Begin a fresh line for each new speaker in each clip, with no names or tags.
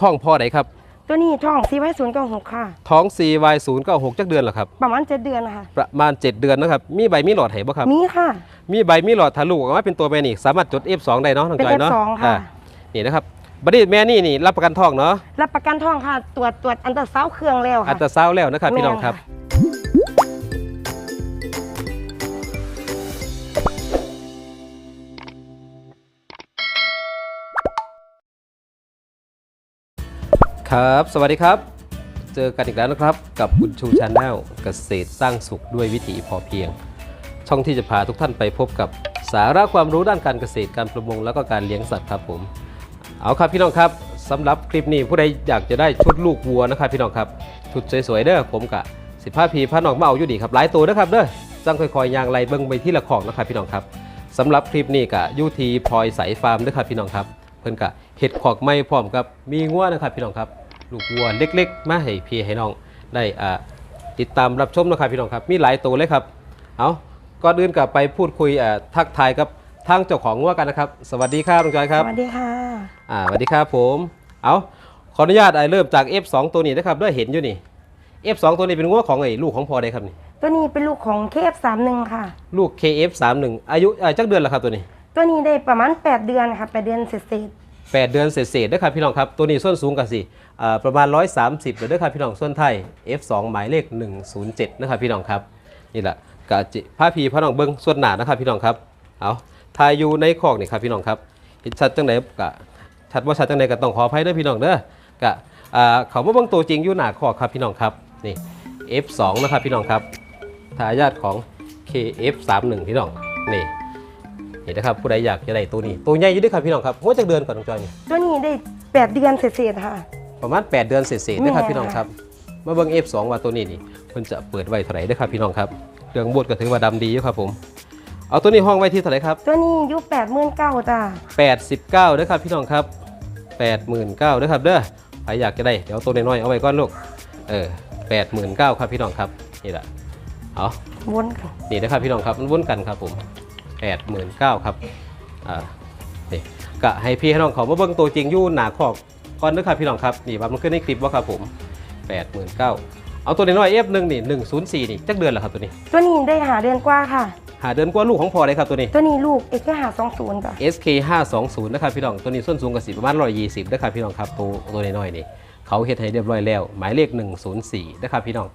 ท้องพ่อไหนครับ
ตัวนี้ท้องซีไว้ศูนย์เก้าหกค่ะ
ท้อง CY 0 9 6 จักเดือนเหรอครับ
ประมาณเจ็ดเดือนนะคะ
ประมาณ 7 เดือนนะครับ มีใบมีหลอดให้บ่ครับ
มีค่ะ
มีใบมีหลอดทะลุออกมาเป็นตัวแม่นี่สามารถจด F2 ได้เนาะน้อง
เป็น
จอยเนาะ
F2 ค่ะ
อ่านี่นะครับบัดนี้แม่นี่นี่รับประกันท้องเนาะ
รับประกันท้องค่ะ ตรวจตรวจอันตราซาวด์เครื่องแล้ว
อั
ค่ะ
นตราซาวด์แล้วนะครับพี่น้องครับ
แม่
ครับ สวัสดีครับ เจอกันอีกแล้วนะครับ กับบุญชูชาแนลเกษตรสร้างสุขด้วยวิถีพอเพียง ช่องที่จะพาทุกท่านไปพบกับสาระความรู้ด้านการเกษตรการประมงแล้วก็การเลี้ยงสัตว์ครับผม เอาครับพี่น้องครับสำหรับคลิปนี้ผู้ใดอยากจะได้ชุดลูกวัวนะครับ พี่น้องครับชุดสวยๆเด้อผมกะสิผ้าพีผ้าน้องมาเอาอยู่ดีครับหลายตัวนะครับเด้อจังค่อยๆยางไล่เบิ้งไปที่ละของนะครับพี่น้องครับสำหรับคลิปนี้กะยูทีพลอยใสฟาร์มเด้อครับพี่น้องครับ เพิ่นกะ เห็ดขอกไม้พร้อมกับมีงัวนะครับพี่น้องครับลูกวัวเล็ก ๆ มาให้พี่ให้น้องได้อ่าติดตามรับชมนะครับพี่น้องครับมีหลายตัวเลยครับเอาก่อนอื่นกับไปพูดคุยอ่าทักทายกับทางเจ้าของงัวกันนะครับ สวัสดีครับลุงจอยครับ
สวัสดีค่ะ
อ่าสวัสดีครับผมเอาขออนุญาตไอ้เริ่มจาก F2 ตัวนี้นะครับด้วยเห็นอยู่นี่ F2 ตัวนี้เป็นงัวของไอ้ลูกของพอได้ครับนี่
ตัวนี้เป็นลูกของเคฟสามหนึ่งค่ะ
ลูก KF31 อายุอ่าจักเดือนแล้วครับตัวนี้
ตัวนี้ได้ประมาณ 8 เดือนค่ะ8เดือนเสร็จ
8 เดือนเศษๆนะครับพี่น้องครับ ตัวนี้ส่วนสูงกันสิประมาณ 130เลยนะครับพี่น้องส่วนไทย F2 หมายเลข 107 นะครับพี่น้องครับนี่แหละกะจิผ้าพีผ้าน้องเบิ้งส่วนหนานะครับพี่น้องครับเอาทายอยู่ในคอกนี่ครับพี่น้องครับชัดจังไหนกะชัดว่าชัดจังไหนก็ต้องขออภัยด้อพี่น้องเด้อกะเขามาเบิ้งตัวจริงอยู่หนาคอกครับพี่น้องครับนี่ F2 นะครับพี่น้องครับทายาทของ KF31 พี่น้องนี่ นี่นะครับผู้ใดอยากจะได้ตัวนี้ตัวใหญ่อยู่ด้วยครับพี่น้องครับหัวจักเดือนก่อนน้องจอยนี่
ๆตัวนี้ได้8เดือนเสร็จๆค่ะ
ประมาณ 8 เดือนเศษๆนะครับ
แม่
พี่น้องครับมาเบิ่ง F2 ว่าตัวนี้นี่เพิ่นจะเปิดไว้เท่าไหร่เด้อครับพี่น้องครับเครื่องบดก็ถือว่าดำดีอยู่ครับผม เอาตัวนี้ห้องไว้ที่เท่าไหร่ครับ
ตัวนี้อายุ8มื่นเก้าจ้า
89เด้อครับพี่น้องครับ 89,000เด้อครับเด้อใครอยากจะได้เดี๋ยวตัวน้อยๆเอาไว้ก่อนลูกเออ89,000ครับพี่น้องครับนี่แหละเอา
วนกัน
นี่นะครับพี่น้องครับมันวนกันครับผม 89,000ครับอ่านี่ก็ให้พี่ให้น้องเขามาเบิ่งตัวจริงอยู่หน้าคอกก่อนเด้อครับพี่น้องครับนี่ว่ามันขึ้นในคลิปว่าครับผม 89,000เอาตัวน้อยๆ F1 นี่104นี่จักเดือนแล้วครับตัวนี้
ตัวนี้ได้หาเดือนกว่าค่ะ
หาเดือนกว่าลูกของพอเลยครับตัวนี้
ตัวนี้ลูกเอ็กซ์หาสองศูนย์จ้ะ
SK 520นะครับพี่น้องตัวนี้ส้นสูงกับสีประมาณ120นะครับพี่น้องครับตัวตัวน้อยๆนี่เขาเฮ็ดให้เรียบร้อยแล้ว หมายเลข 104นะครับพี่น้อง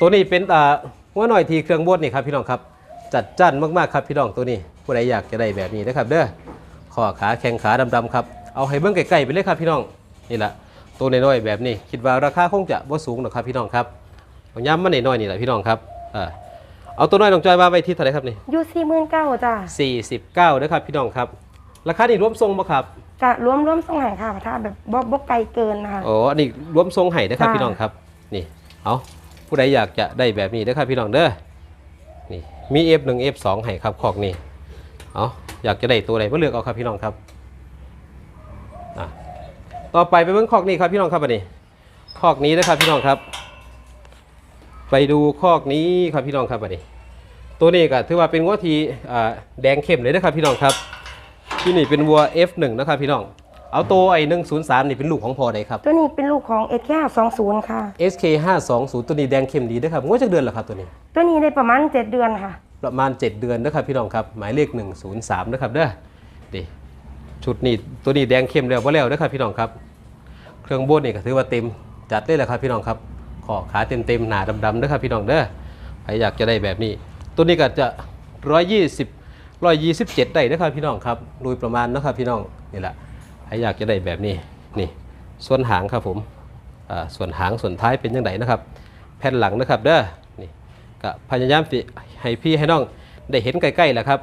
ตัวนี้เป็นอ่าหัวหน่อยทีเครื่องบดนี่ครับพี่น้องครับ จัดจ้านมากๆครับพี่น้องตัวนี้ผู้ใดอยากจะได้แบบนี้นะครับเด้อข้อขาแข้งขาดำๆครับเอาให้เบิ่งไกลๆไปเลยครับพี่น้องนี่แหละตัวน้อยๆแบบนี้ คิดว่าราคาคงจะบ่สูงหรอกครับพี่น้องครับเอาย้ำมาหน่อยๆนี่แหละพี่น้องครับอ่าเอาตัวน้อยน้องจอยมาไว้ที่เท่าไหร่ครับนี่
อายุสี่หมื่นเก้าจ้า
49นะครับพี่น้องครับราคานี่รวมทรงปะครับ
จะรวมรวมส่งใหายค่ะถ้าแบบบ่บ่ไกลเกินนะคะ
โอ้อันนี้รวมทรงไห้นะครับ
ค่ะ
พี่น้องครับนี่เอาผู้ใดอยากจะได้แบบนี้นะครับพี่น้องเด้อนี่ มี F1 F2 ให้ครับขอกนี่เอาอยากจะได้ตัวไหนมาเลือกเอาครับพี่น้องครับต่อไปไปเบิ่งขอกนี้ครับพี่น้องครับอันนี้ขอกนี้นะครับพี่น้องครับ ไปดูคอกนี้ครับพี่น้องครับอันนี้ ตัวนี้ก็ถือว่าเป็นวัวทีอ่าแดงเข้มเลยนะครับพี่น้องครับ ที่นี่เป็นวัว F1 นะครับพี่น้อง เอาตัวไอ้103นี่เป็นลูกของพอใดครับ
ตัวนี้เป็นลูกของเอ็กซ์หาสองศูนย์ค่ะ
SK 520ตัวนี้แดงเข้มดีด้วยครับงวดจากเดือนเหรอครับตัวนี้
ตัวนี้ได้ประมาณเจ็ดเดือนค่ะ
ประมาณ 7 เดือนนะครับพี่น้องครับ หมายเลข 103นะครับเด้อดิชุดนี้ตัวนี้แดงเข้มแล้วบ่แล้วนะครับพี่น้องครับ เครื่องบดนี่ก็ถือว่าเต็มจัดได้แล้วครับพี่น้องครับขอขาเต็มเต็มๆหนาดำๆนะครับพี่น้องเด้อใครอยากจะได้แบบนี้ ตัวนี้ก็จะ 120 127 ได้นะครับพี่น้องครับโดยประมาณนะครับพี่น้องนี่แหละ ใครอยากจะได้แบบนี้นี่ส่วนหางครับผมอ่าส่วนหางส่วนท้ายเป็นยังไงนะครับ แผ่นหลังนะครับเด้อนี่ก็พยายามสิให้พี่ให้น้องได้เห็นใกล้ๆแหละครับ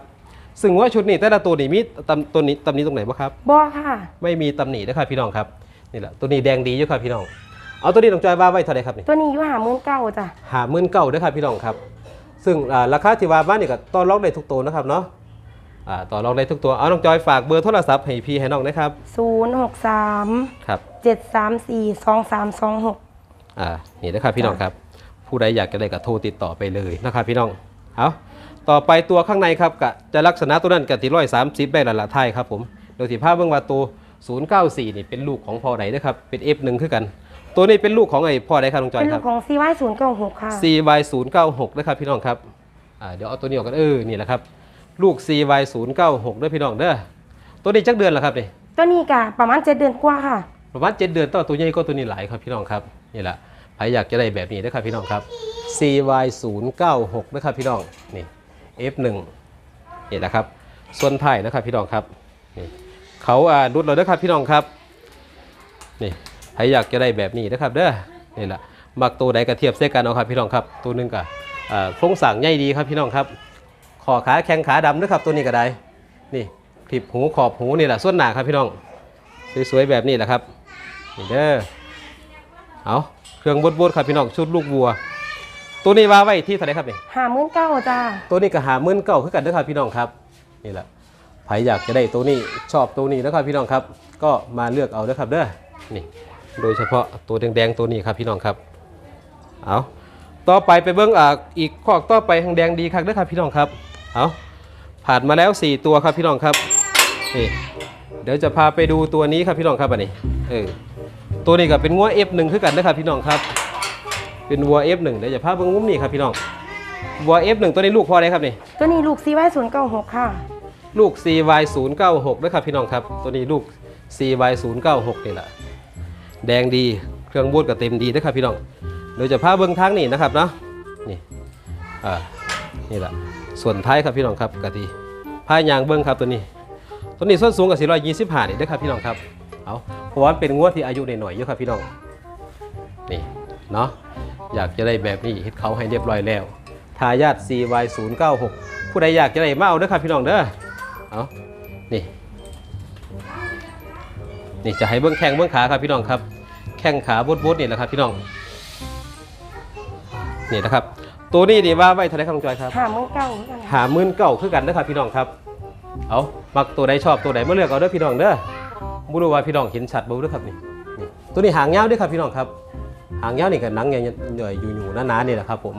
ซึ่งว่าชุดนี้แต่ละตัวนี่มีตำตัวนี้ตำนี้ตรงไหนบ้างครับ
บ่ค่ะ
ไม่มีตำหนินะครับพี่น้องครับนี่แหละตัวนี้แดงดีอยู่ครับพี่น้อง เอาตัวนี้น้องจอยว่าไว้เท่าไหรครับนี่
ตัวนี้อายุหาหมื่นเก้าจ้ะ
หาหมื่นเก้าด้วยครับพี่น้องครับ ซึ่งอ่าราคาที่ว่าบ้านนี่ก็ต่อรองได้ทุกตัวนะครับเนาะอ่า ต่อรองได้ทุกตัว เอาน้องจอยฝากเบอร์โทรศัพท์ให้พี่ให้น้องนะครับ
ศูนย์หกสาม
ครับ
เจ็ดสามสี่สองสามสองหก
อ่านี่นะครับพี่น้องครับ ผู้ใดอยากจะได้ก็โทรติดต่อไปเลยนะครับพี่น้องเอาต่อไปตัวข้างในครับก็จะลักษณะตัวนั้นกับที่ร้อยสามสิบได้ละละไทยครับผมโดยที่ภาพเบื้องว่าตัว094นี่เป็นลูกของพ่อใดนะครับเป็น F1 คือกัน ตัวนี้เป็นลูกของไอ้พ่อใดครับลุงจอย
เป็น
ค
ลู
รับ
กของ CY ศูนย์เก้าหกค่ะ
CY 096นะครับพี่น้องครับอ่าเดี๋ยวเอาตัวนี้ออกกันเออนี่แหละครับ ลูก CY 096 ด้วยพี่น้องเด้อตัวนี้จักเดือนแล้วครับนี่
ตัวนี้กะประมาณเจ็ดเดือนกว่าค่ะ
ประมาณ7เดือนต่อตัวใหญ่ก็ตัวนี้หลายครับพี่น้องครับนี่แหละใครอยากจะได้แบบนี้นะครับพี่น้องครับ CY 096 นะครับพี่น้องนี่ F1 นี่แหละครับส่วนไทายนะครับพี่น้องครับนี่เขาอ่าดุดเราเด้อครับพี่น้องครับนี่ใครอยากจะได้แบบนี้นะครับเด้อนี่แหละมักตัวใดกระเทียบเส้กันเอาครับพี่น้องครับตัวหนึงกับอ่าโครงสั่งใหญ่ดีครับพี่น้องครับ ขอขาแข้งขาดำนะครับตัวนี้ก็ได้นี่ผิบหูขอบหูนี่แหละส่วนหนาครับพี่น้อง สวยๆแบบนี้แหละครับนี่เด้อเอาเครื่องบดๆครับพี่น้องชุดลูกวัว ตัวนี้ว่าไว้ที่เท่าไหรครับนี่
หาหมื่นเก้าจ้า
ตัวนี้ก็หาหมื่นเก้าคือกันเด้อครับพี่น้องครับนี่แหละใครอยากจะได้ตัวนี้ชอบตัวนี้นะครับพี่น้องครับ ก็มาเลือกเอาเด้อครับเด้อนี่โดยเฉพาะตัวแดงๆตัวนี้ครับพี่น้องครับเอาต่อไปไปเบิ้งอ่าอีกข้อต่อไปทางแดงดีครับเด้อครับพี่น้องครับ เอาผ่านมาแล้ว 4 ตัวครับพี่น้องครับนี่เดี๋ยวจะพาไปดูตัวนี้ครับพี่น้องครับอันนี้เออตัวนี้ก็เป็นงัว F1 คือกันนะครับพี่น้องครับ เป็นวัว F1 เดี๋ยวจะพาเบิ้งมุมนี้ครับพี่น้องวัว F1 ตัวนี้ลูกพ่อได้ครับนี่
ตัวนี้ลูก CY ศูนย์เก้าหกค่ะ
ลูก CY 0 9 6 ด้วยครับพี่น้องครับ ตัวนี้ลูก CY 0 9 6 นี่แหละแดงดีเครื่องบูดก็เต็มดีด้วยครับพี่น้องเดี๋ยวจะพาเบิ้งทางนี่นะครับเนาะนี่อ่านี่แหละ ส่วนท้ายครับพี่น้องครับกะทีพายางเบิ้งครับตัวนี้ ตัวนี้ส้นสูงกับ425นี่เด้วยครับพี่น้องครับเอาเพราะว่ามันเป็นงวดที่อายุหน่อยๆอยู่ครับพี่น้องนี่เนาะอยากจะได้แบบนี้เฮ็ดเขาให้เรียบร้อยแล้วทายาท CY 0 9 6 ผู้ใดอยากจะได้มาเอาเด้อครับพี่น้องเด้อเอานี่นี่จะให้เบื้องแข้งเบื้องขาครับพี่น้องครับ แข้งขาบดบดนี่แหละครับพี่น้องนี่นะครับ ตัวนี้ดีว่าไว้เท่าไหรครับน้องจอยครับ
หาหมื่นเก้าเหมือนกันค่ะ
หาหมื่นเก่าคือกันนะครับพี่น้องครับ เอามักตัวใดชอบตัวใดมาเลือกเอาเด้อพี่น้องเด้อบุรุษว่าพี่น้องเห็นชัดบ่เด้อครับนี่นี่ ตัวนี้หางยาวเด้วยครับพี่น้องครับ หางยาวนี่กับหนังใหญ่ๆอยู่ๆหนาๆนี่แหละครับ ผม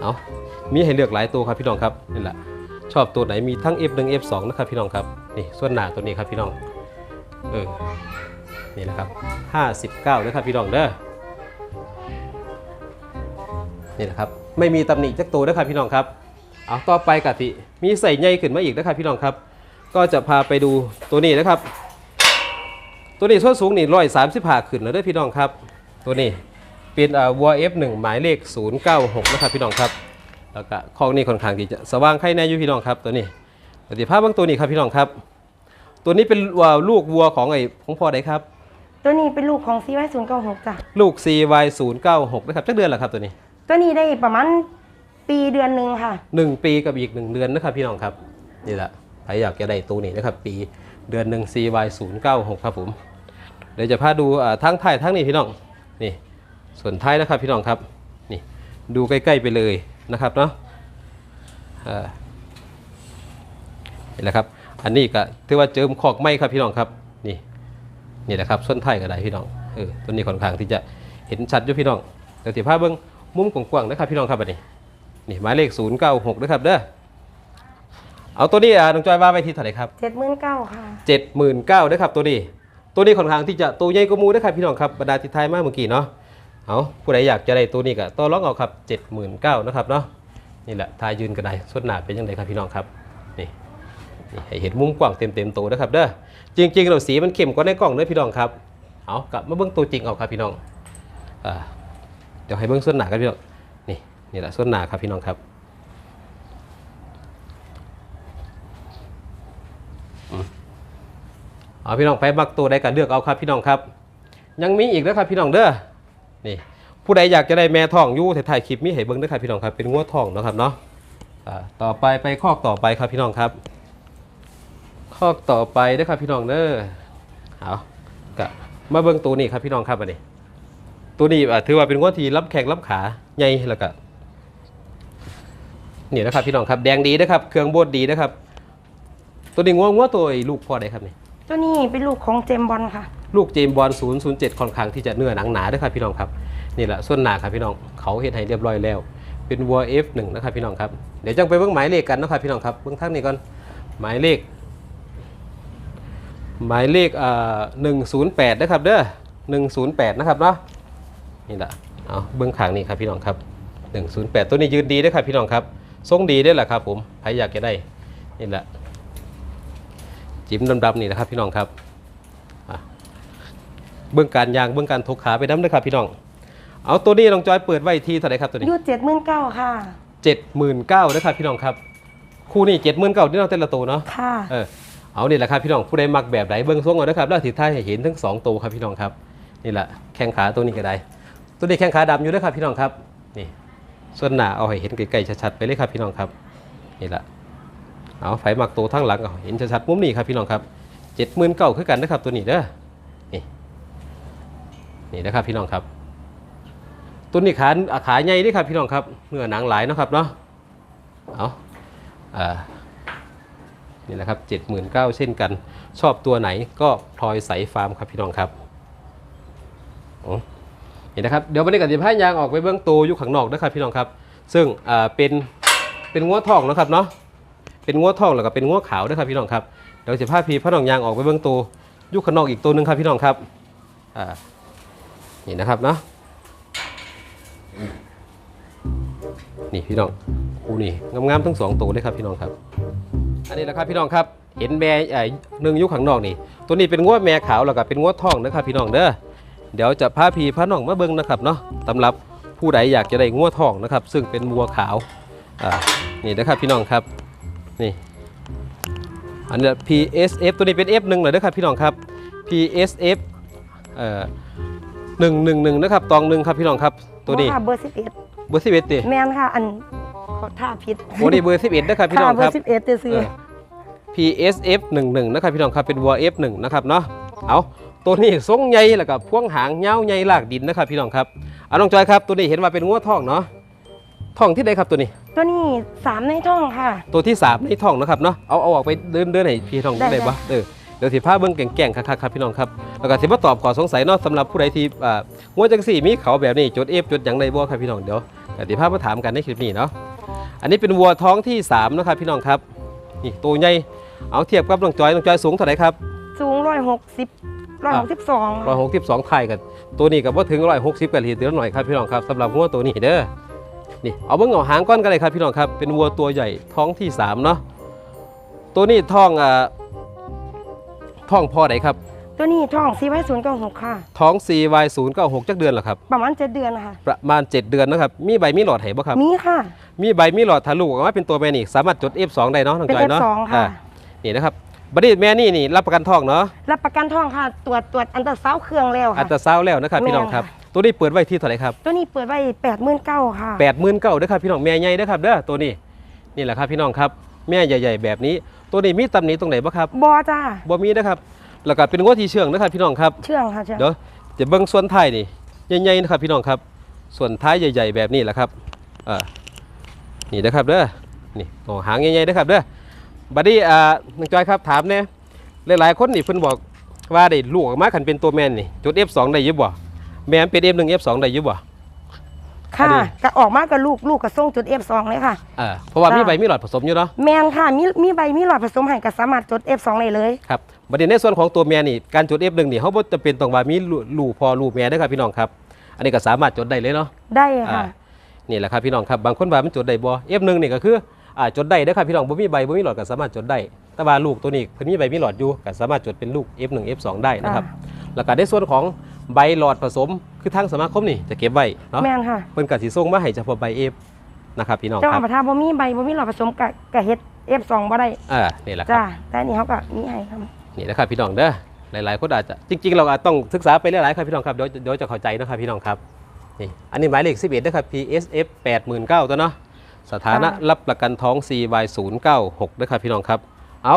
เอามีให้เลือกหลายตัวครับพี่น้องครับนี่แหละชอบตัวไหนมีทั้ง F1 F2 นะครับพี่น้องครับนี่ส่วนหนาตัวนี้ครับพี่น้องเออนี่นะครับ59นะครับพี่น้องเด้อนี่นะครับ ไม่มีตำหนิจักตัวนะครับพี่น้องครับเอาต่อไปกะทิมีใส่ใหญ่ขึ้นมาอีกนะครับพี่น้องครับ ก็จะพาไปดูตัวนี้นะครับ ตัวนี้ส่วนสูงนี่ร้อยสามสิบห้าขึ้นแล้วเด้วยพี่น้องครับ ตัวนี้เป็นอ่าวัว F1 หมายเลข096นะครับพี่น้องครับ แล้วก็คอกนี้ค่อนข้างที่จะสว่างไข่แน่อยู่พี่น้องครับ ตัวนี้ปฏิภาพบางตัวนี้ครับพี่น้องครับ ตัวนี้เป็นวัวลูกวัวของไอ้ของพ่อใดครับ
ตัวนี้เป็นลูกของ CY ศูนย์เก้าหกจ้ะ
ลูก CY 096 นะครับจักเดือนละครับตัวนี้
ตัวนี้ได้ประมาณปีเดือนหนึ่งค่ะ
หนึ่งปีกับอีกหนึ่งเดือนนะครับพี่น้องครับนี่แหละใครอยากจะได้ตัวนี้นะครับ ปีเดือนหนึ่ง CY 0 9 6ครับผม เดี๋ยวจะพาดูอ่าทั้งท้ายทั้งนี้พี่น้องนี่ส่วนท้ายนะครับพี่น้องครับนี่ดูใกล้ๆไปเลยนะครับเนาะอ่านี่แหละครับ อันนี้ก็ถือว่าเจิมขอกไม้ครับพี่น้องครับนี่นี่แหละครับส่วนท้ายก็ได้พี่น้องเออตัวนี้ค่อนข้างที่จะเห็นชัดอยู่พี่น้องเดี๋ยวสิพาเบิ้ง มุมกว้างๆนะครับพี่น้องครับอันนี้นี่หมายเลข096ด้วยครับเด้อเอาตัวนี้อะน้องจอยว่าไปที่เท่าไหร่ครับ
เจ็ดหมื่นเก้าค่ะ
79,000ด้วยครับตัวนี้ ตัวนี้ค่อนข้างที่จะตัวใหญ่กว่าหมูด้วยครับพี่น้องครับบรรดาทิไทายมากเมื่อกี้เนาะเอาผู้ใดอยากจะได้ตัวนี้ก็ต่อรองเอาครับ79,000นะครับเนาะนี่แหละทายยืนก็ได้ส่วนหน้าเป็นยังไงครับพี่น้องครับนี่นี่ให้เห็นมุมกว้างเต็มๆตัวนะครับเด้อจริงๆเราสีมันเข้มกว่าในกล้องเด้อพี่น้องครับเอากลับมาเบิ้งตัวจริงเอาครับพี่น้องอ่าเดี๋ยวให้เบิ้งส่วนหนากันพี่น้องนี่นี่แหละส่วนหนาครับพี่น้องครับเอาพี่น้องไปบักตัวใดกันเลือกเอาครับพี่น้องครับ ยังมีอีกนะครับพี่น้องเด้อนี่ผู้ใดอยากจะได้แม่ทองอยู่ถ่ายคลิปมีให้เบิ่งด้วยครับพี่น้องครับเป็นงัวทองนะครับเนาะต่อไปไปคอกต่อไปครับพี่น้องครับ คอกต่อไปเด้อครับพี่น้องเด้อเอากะมาเบิ่งตัวนี้ครับพี่น้องครับอันนี้ ตัวนี้อ่าถือว่าเป็นงัวที่รับแข้งรับขาใหญ่แล้วก็นี่นะครับพี่น้องครับแดงดีนะครับ เครื่องบดดีนะครับ ตัวนี้งัวงัวตัวไอ้ลูกพ่อใดครับนี่
ตัวนี้เป็นลูกของเจมส์บอลค่ะ
ลูกเจมส์บอล007ค่อนข้างที่จะเนื้อหนังหนาด้วยครับพี่น้องครับนี่แหละส่วนหนาครับพี่น้องเขาเห็นให้เรียบร้อยแล้ว เป็นวัว F1 นะครับพี่น้องครับเดี๋ยวจังไปเบิ่งหมายเลขกันนะครับพี่น้องครับเบิ่งทางนี้ก่อนหมายเลข หมายเลขอ่า108นะครับเด้อ108 นะครับเนาะ นี่แหละเอาเบื้องขางนี่ครับพี่น้องครับ 108 ตัวนี้ยืนดีเด้วยครับพี่น้องครับทรงดีได้แหละครับผมใครอยากจะได้นี่แหละจิ้มดำๆนี่นะครับพี่น้องครับอะเบื้องการยางเบื้องการทกขาไปน้ำเด้อครับพี่น้อง เอาตัวนี้น้องจอยเปิดไว้ที่เท่าไหร่ครับตัวนี้
อยูเจ็ดหมื่นเก้าค่ะ
เจ็ดหมื่นเก้านะครับพี่น้องครับ คู่นี้เจ็ดหมื่นเก้าที่เราเต้นละตัวเนาะ
ค่ะ
เออเอานี่แหละครับพี่น้องผู้ใดมักแบบไหนเบิ้งทรงเอานะครับแล้วถิท้ายให้เห็นทั้งสองตัวครับพี่น้องครับนี่แหละแข้งขาตัวนี้ก็ได้ ตัวนี้แข้งขาดำอยู่ด้วยครับพี่น้องครับนี่ส่วนหน้าเอาให้เห็นไกลๆชัดๆไปเลยครับพี่น้องครับนี่แหละเอาไฟมักตัวทั้งหลังเอาเห็นชัดๆมุมนี้ครับพี่น้องครับเจ็ดหมื่นเก้าคือกันนะครับตัวนี้เด้อนี่นี่นะครับพี่น้องครับ ตัวนี้ขาขาใหญ่ด้วยครับพี่น้องครับเนื้อหนังหลายนะครับเนาะเอาอ่านี่แหละครับ79,000เช่นกัน ชอบตัวไหนก็พลอยใสฟาร์มครับพี่น้องครับอ๋อ นี่นะครับเดี๋ยววันนี้กับจะพายางออกไปเบื้องตัวอยู่ข้างนอกนะครับพี่น้องครับ ซึ่งเป็นเป็นงัวทองนะครับเนาะเป็นงัวทองแล้วก็เป็นงัวขาวด้ครับพี่น้องครับเดี๋ยวจะพาพี่พ่อน้องยางออกไปเบื้องตัวอยู่ข้างนอกอีกตัวหนึ่งครับพี่น้องครับนี่นะครับเนาะนี่พี่น้องคู่นี่งามๆทั้งสองตัวเลยครับพี่น้องครับ อันนี้นะครับพี่น้องครับเห็นแม่เอ่หนึ่งยุคข้างนอกนี่ ตัวนี้เป็นงวดแม่ขาวแล้วก็เป็นงวดทองนะครับพี่น้องเด้อ เดี๋ยวจะพาพี่พาน้องมาเบิ่งนะครับเนาะสำหรับผู้ใดอยากจะได้งวดทองนะครับ ซึ่งเป็นวัวขาวอ่านี่นะครับพี่น้องครับนี่อันนี้ PSF ตัวนี้เป็น F1 เลยนะครับพี่น้องครับ PSF เอ่อหนึ่งหนึ่งหนึ่งนะครับตองหนึ่งครับพี่น้องครับตัวนี้
ค่ะเบอร์สิบเอ็ด
เบอร์สิบเอ็ดติ
แมนค่ะอันขอท่าผิด
โอ้นี่เบอร์สิบเอ็ดนะครับพี่น้
ค่ะ
อง
เบ
ค
อ
รับ
ร์สิบเอ็ดจะซื้อ
เออ PSF 11นะครับพี่น้องครับเป็นวัว F1 นะครับเนาะเอา ตัวนี้ทรงใหญ่แล้วก็พ่วงหางเงาวใหญ่ลากดินนะครับพี่น้องครับเอาน้องจอยครับ ตัวนี้เห็นว่าเป็นงัวทองเนาะทองที่ใดครับตัวนี้
ตัวนี้สามในท้องค่ะ
ตัวที่3ในทองนะครับเนาะเอาเอาออกไปเดินเดินให้พี่ทอง
ได้
ได้ปะเออเดี๋ยวสิพาเบิ่งแก่งๆคักๆครับพี่น้องครับแล้วก็สิมาตอบขอสงสัยเนาะสำหรับผู้ใดที่อ่างัวจังสี่มีเขาแบบนี้จด F จดหยังได้บ่ครับพี่น้องเดี๋ยวเดี๋ยวสิพามาถามกันในคลิปนี้เนาะอันนี้เป็นวัวท้องที่สามนะครับพี่น้องครับนี่ตัวใหญ่เอาเทียบกับน้องจอยน้องจอยสูงเท่าไหร่ครับ
สูงร้อยหกสิบ ร้อยหกสิบสอง
ร้อยหกสิบสองไทยกันตัวนี้กับว่าถึงร้อยหกสิบกันทีเดียวหน่อยครับพี่น้องครับสำหรับวัวตัวนี้เด้อนี่เอาเบิ้งเอาหางก้อนกันเลยครับพี่น้องครับเป็นวัวตัวใหญ่ท้องที่สามเนาะตัวนี้ท้องอ่าท้องพ่อไหนครับ
ตัวนี้ท้องซีไว้ศูนย์เก้าหกค่ะ
ท้อง CY 0 9 6 จักเดือนเหรอครับ
ประมาณเจ็ดเดือนนะคะ
ประมาณ 7 เดือนนะครับ มีใบมีหลอดให้บ่ครับ
มีค่ะ
มีใบมีหลอดทะลุออกมาเป็นตัวแม่นี่สามารถจด F2 ได้เนาะน้อง
เป็น
จอยเนาะ
F2 ค่ะ
อ่านี่นะครับ บัดนี้แม่นี่นี่รับประกันท้องเนาะ
รับประกันท้องค่ะ ตรวจตรวจอันตราซาวด์เครื่องแล้ว
อั
ค่ะ
ตราซาวด์แล้วนะครับพี่น้องครับ
แม่น
ตัวนี้เปิดไว้ที่เท่าไหร่ครับ
ตัวนี้เปิดไว้แปดหมื่นเก้าค่ะ
แปดหมื่นเก้าเด้อครับพี่น้องแม่ใหญ่เด้อครับเด้อตัวนี้นี่แหละครับพี่น้องครับแม่ใหญ่ ๆ แบบนี้ ตัวนี้มีตำหนิตรงไหนบ้างครับ
บอจ้า
บ่มีนะครับแล้วก็เป็นงวดที่เชื่องนะครับพี่น้องครับ
เชื่องค่ะเชื่อง
เดี๋ยวจะเบิ้งส่วนท้ายนี่ใหญ่ๆนะครับพี่น้องครับ ส่วนท้ายใหญ่ ๆ แบบนี้แหละครับอ่านี่นะครับเด้อนี่โอ้หางใหญ่ๆเด้อครับเด้อ บัดนี้อ่าน้องจอยครับถามเนี่ยหลายๆคนนี่เพิ่นบอกว่าได้ลูกออกมาคันเป็นตัวแม่นนี่จุด F2 ได้อยุบบ่แม่นเป็น F1 F2 ได้อยุบบ่
ค่ะ
อันนี้
ก็ออกมากับลูกลูกกับส่งจุด F2 เลยค่ะ
อ่าเพราะว่ามี
ค่ะ
ใบมีหลอดผสมอยู่เนาะ
แมนค่ะมีมีใบมีหลอดผสมให้ก็สามารถจด F2 ได้เลย
ครับประเด็นในส่วนของตัวแม่นี่การจด F1 นี่เขาบ่จะเป็นต้องว่ามีลูลูกพอลูกแม่ได้อครับพี่น้องครับ อันนี้ก็สามารถจดได้เลยเนาะ
ได้
อ่า
ค่ะ
นี่แหละครับพี่น้องครับบางคนว่ามันจดได้บ่ F1 นี่ก็คืออ่า จดได้เด้อครับพี่น้องบ่มีใบบ่มีหลอดก็สามารถจดได้ แต่ว่าลูกตัวนี้เพิ่นมีใบมีหลอดอยู่ก็สามารถจดเป็นลูก F1 F2 ได้นะครับแล้วก็ในส่วนของใบหลอดผสมคือทางสมาคมนี่จะเก็บไว้เนาะ
แมนค่ะ
เพิ่นก็สิส่งมาให้เฉพาะใบ F นะครับพี่น้อง
แต่
ค
ว่า
รับ
ประทาบ่มีใบบ่มีหลอดผสมกับกับเฮ็ด F2 บ่ได้
อ่านี่แหละครับ
จ้าแต่อันนี่เขาก็มีให้ครับ
นี่นะครับพี่น้องเด้อหลายๆคนอาจจะจริง ๆ เราอาจต้องศึกษาไปหลายๆครับพี่น้องครับเดี๋ยวเดี๋ยวจะเข้าใจนะครับพี่น้องครับนี่อันนี้หมายเลข11นะครับ PSF 89,000ตัวเนาะ สถานะ
ค่ะ
รับประกันท้อง CY 096 นะครับพี่น้องครับ เอา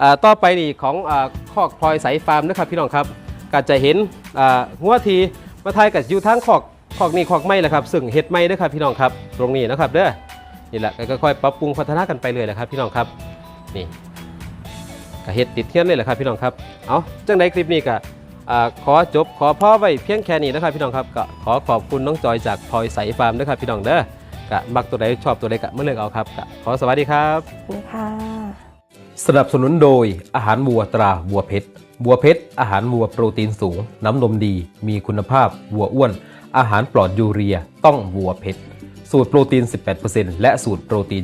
อ่าต่อไปนี่ของอ่าคอกพลอยสายฟาร์มนะครับพี่น้องครับก็จะเห็นอ่าหัวทีมาทายกับอยู่ทางคอกคอกนี่คอกไม้แหละครับซึ่งเฮ็ดไม้เด้อครับพี่น้องครับ ตรงนี้นะครับเด้อนี่แหละก็ค่อยๆปรับปรุงพัฒนากันไปเลยแหละครับพี่น้องครับนี่ก็เฮ็ดติดเทียนเลยแหละครับพี่น้องครับเอาจังใดคลิปนี้ก็อ่าขอจบขอพ่อไว้เพียงแค่นี้นะครับพี่น้องครับก็ขอขอบคุณน้องจอยจากพลอยใสฟาร์มด้วยครับพี่น้องเด้อ ก็มักตัวใดชอบตัวใดก็มาเลือกเอาครับก็ขอสวัสดีครับ
นี่ค่ะ
สนับสนุนโดยอาหารวัวตราวัวเพชรวัวเพชรอาหารวัวโปรตีนสูง น้ำนมดี มีคุณภาพวัวอ้วน อาหารปลอดยูเรีย ต้องวัวเพชรสูตรโปรตีน 18%และสูตรโปรตีน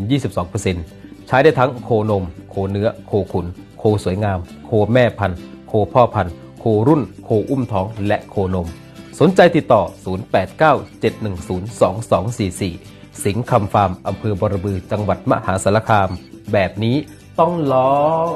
22%ใช้ได้ทั้งโคนม โคเนื้อ โคขุน โคสวยงาม โคแม่พันธุ์ โคพ่อพันธุ์ โครุ่น โคอุ้มท้อง และโคนม สนใจติดต่อ 0897102244 สิงห์คำฟาร์มอำเภอบรบือจังหวัดมหาสารคาม แบบนี้ต้องลอง